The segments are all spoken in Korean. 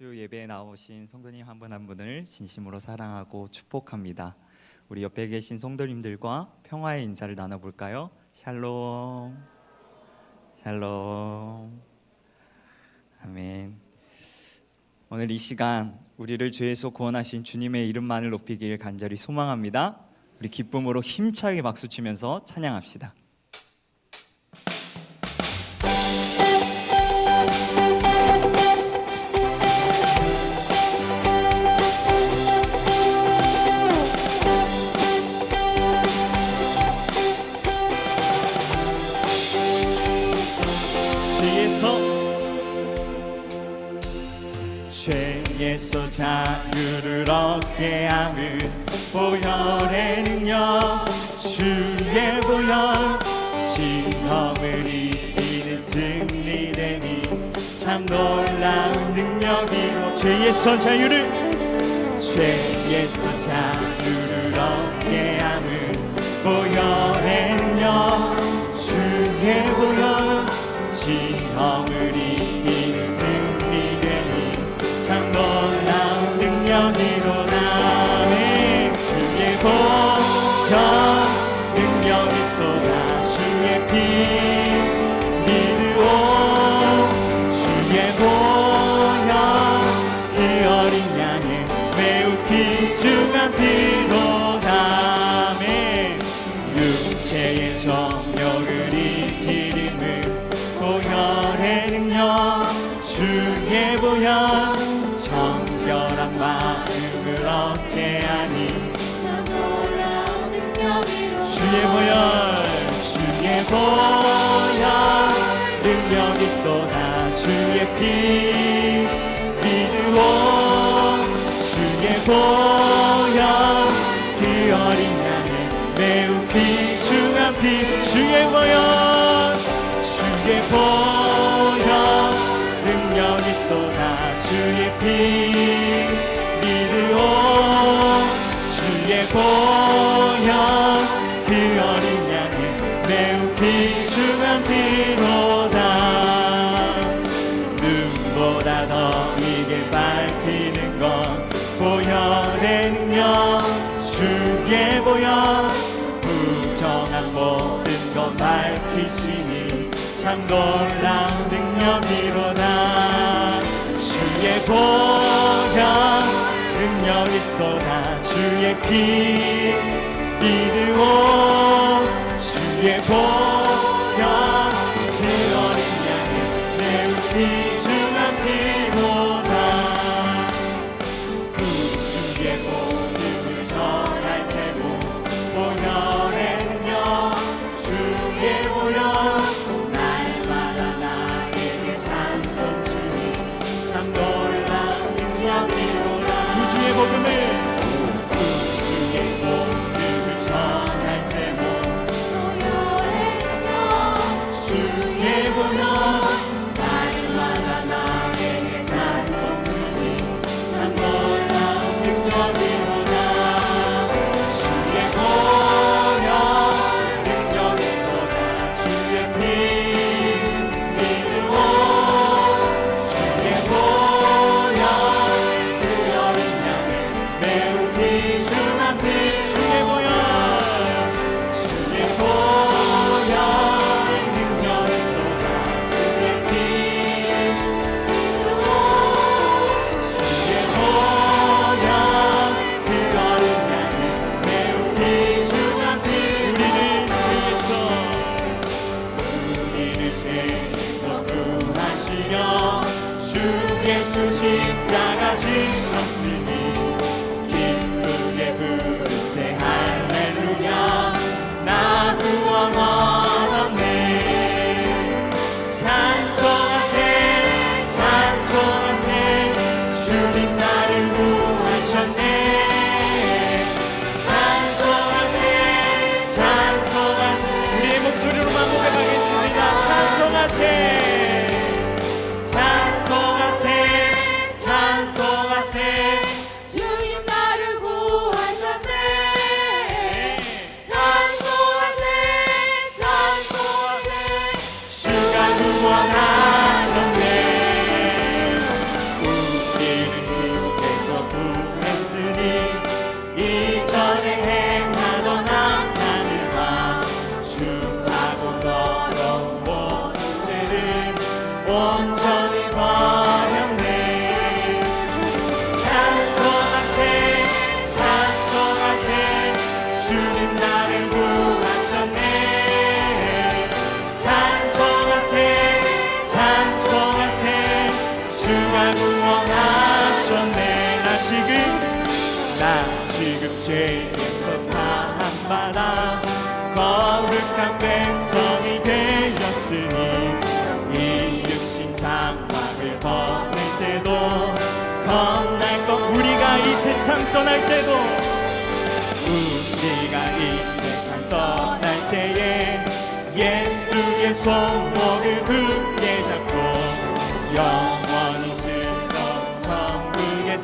주 예배에 나오신 성도님 한분한 분을 진심으로 사랑하고 축복합니다. 우리 옆에 계신 성도님들과 평화의 인사를 나눠볼까요? 샬롬, 샬롬, 아멘. 오늘 이 시간 우리를 죄에서 구원하신 주님의 이름만을 높이길 간절히 소망합니다. 우리 기쁨으로 힘차게 박수 치면서 찬양합시다. 죄에서 자유를 얻게 하는 보혈의 능력 주의 보혈. 시험을 이기는 승리되니 참 놀라운 능력이로 죄에서 자유를 죄에서 자유를 얻게 하는 보혈의 능력 주의 보혈 주의 보혈 주의 보혈 능력이 또다. 주의 피 믿으오 주의 보혈 보혈 부정한 모든 것 밝히시니 참 놀라운 능력이로다. 주의 보혈 능력이 또다. 주의 피 믿으오 주의 보혈 지금 나 지금 죄에서 사함받아 거룩한 백성이 되었으니 이 육신 장막을 벗을 때도 겁날 것 우리가 이 세상 떠날 때도 우리가 이 세상 떠날 때에 예수의 손목을 굳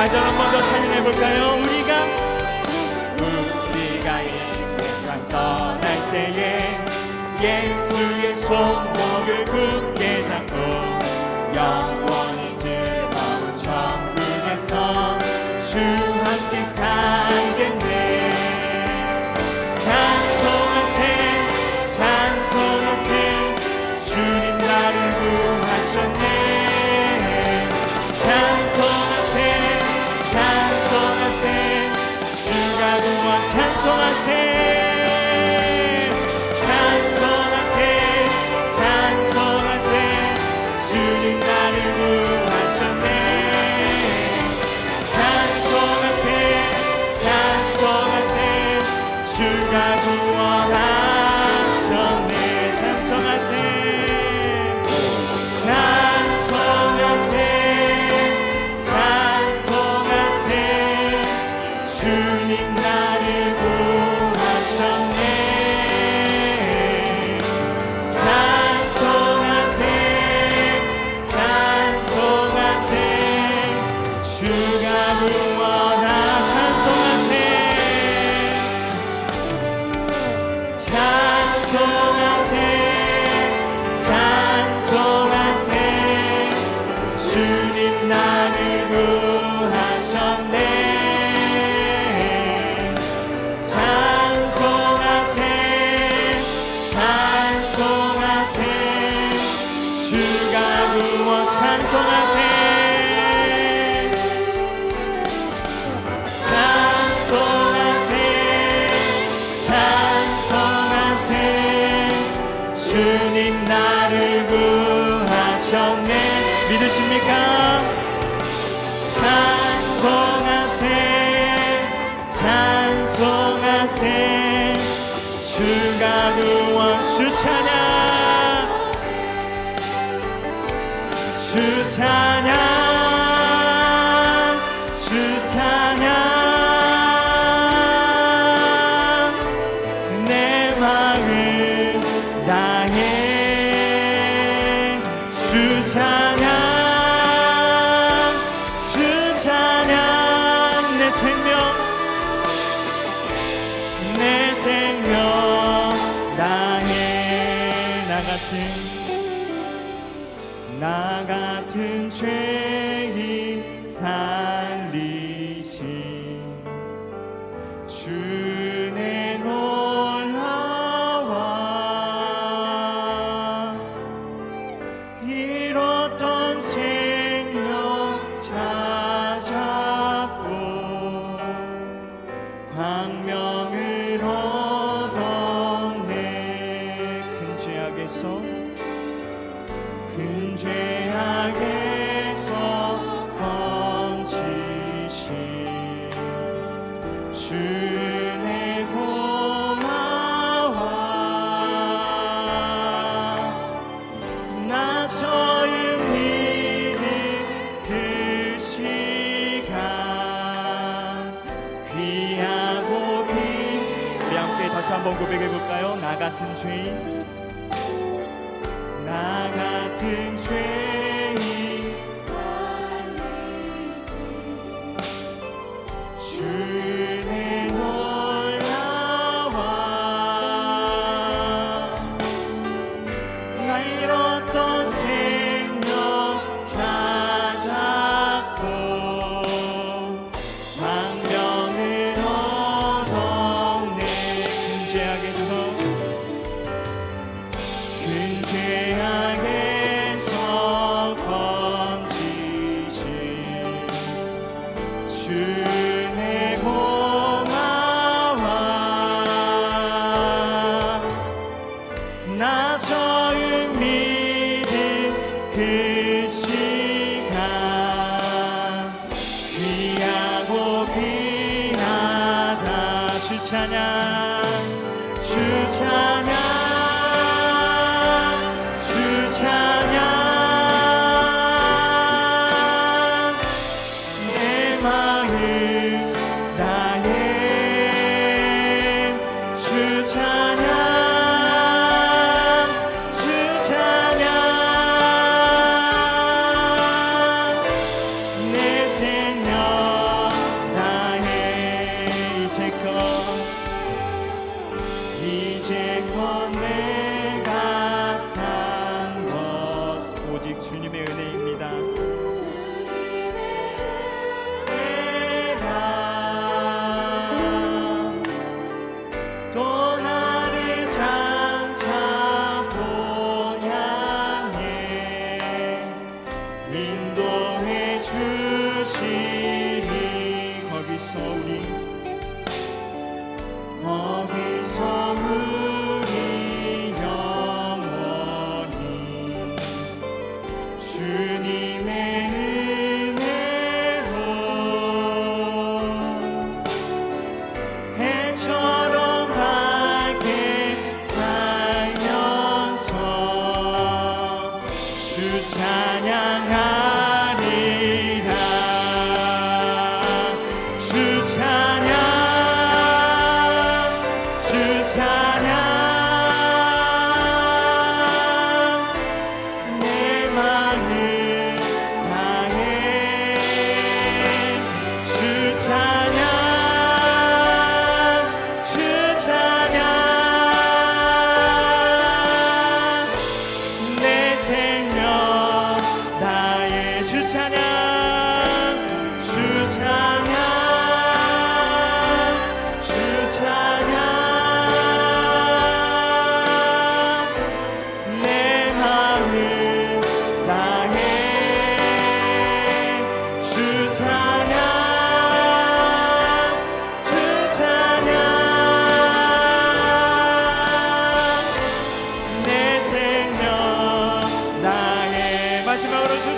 4절 한 번 더 찬양해 볼까요? 우리가 우리가 이 세상 떠날 때에 예수의 손목을 굳게 잡고 찬양 주 찬양 내 마음을 다해 주 찬양 주 찬양 내 생명 내 생명 다해 나 같은 나 같은 죄 그 시간 귀하고 귀하다 찬양 주 찬양 이제껏 이제껏 내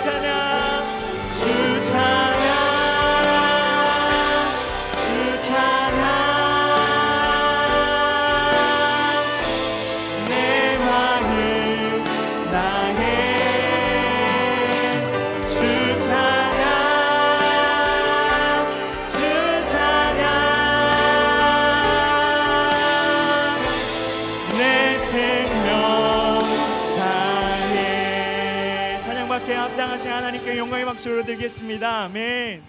Santana. 하나님께 영광의 박수를 드리겠습니다. 아멘.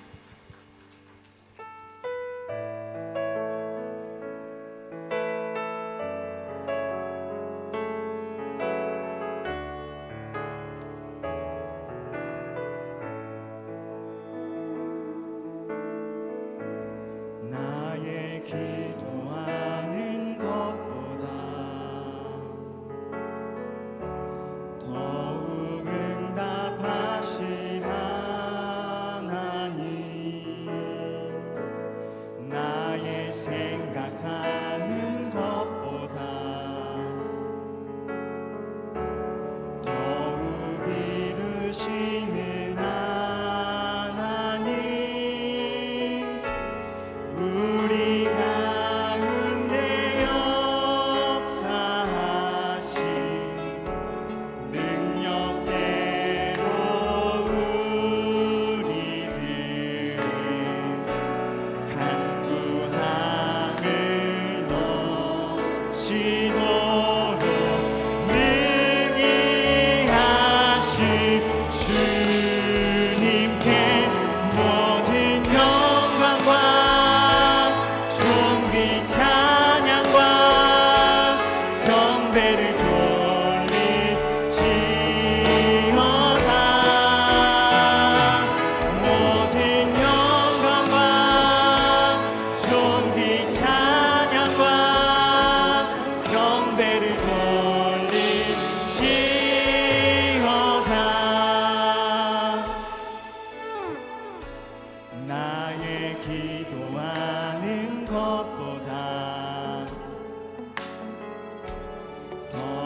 time.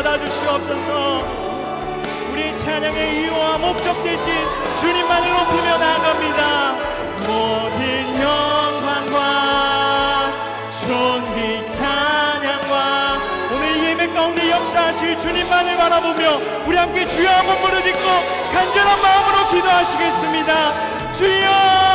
받아주시옵소서. 우리 찬양의 이유와 목적 대신 주님만을 높이며 나아갑니다. 모든 영광과 존귀 찬양과 오늘 이 예배 가운데 역사하실 주님만을 바라보며 우리 함께 주여 한번 부르짖고 간절한 마음으로 기도하시겠습니다. 주여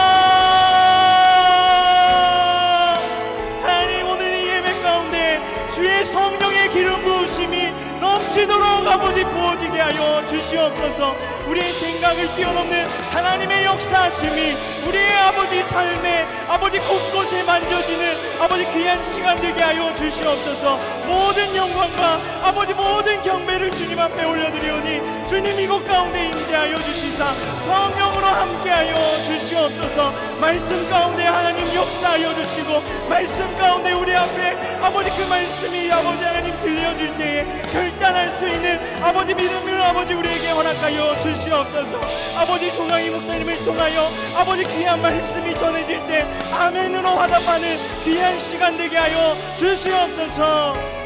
아버지 부어지게 하여 주시옵소서. 우리의 생각을 뛰어넘는 하나님의 역사하심이 우리의 아버지 삶에 아버지 곳곳에 만져지는 아버지 귀한 시간 되게 하여 주시옵소서. 모든 영광과 아버지 모든 경배를 주님 앞에 올려드리오니 주님 이곳 가운데 임재하여 주시사 성령으로 함께하여 주시옵소서. 말씀 가운데 하나님 역사하여 주시고 말씀 가운데 우리 앞에 아버지 그 말씀이 아버지 하나님 들려질 때에 결단할 수 있는 아버지 믿음을 아버지 우리에게 허락하여 주시옵소서. 아버지 조강희 목사님을 통하여 아버지 귀한 말씀이 전해질 때 아멘으로 화답하는 귀한 시간 되게 하여 주시옵소서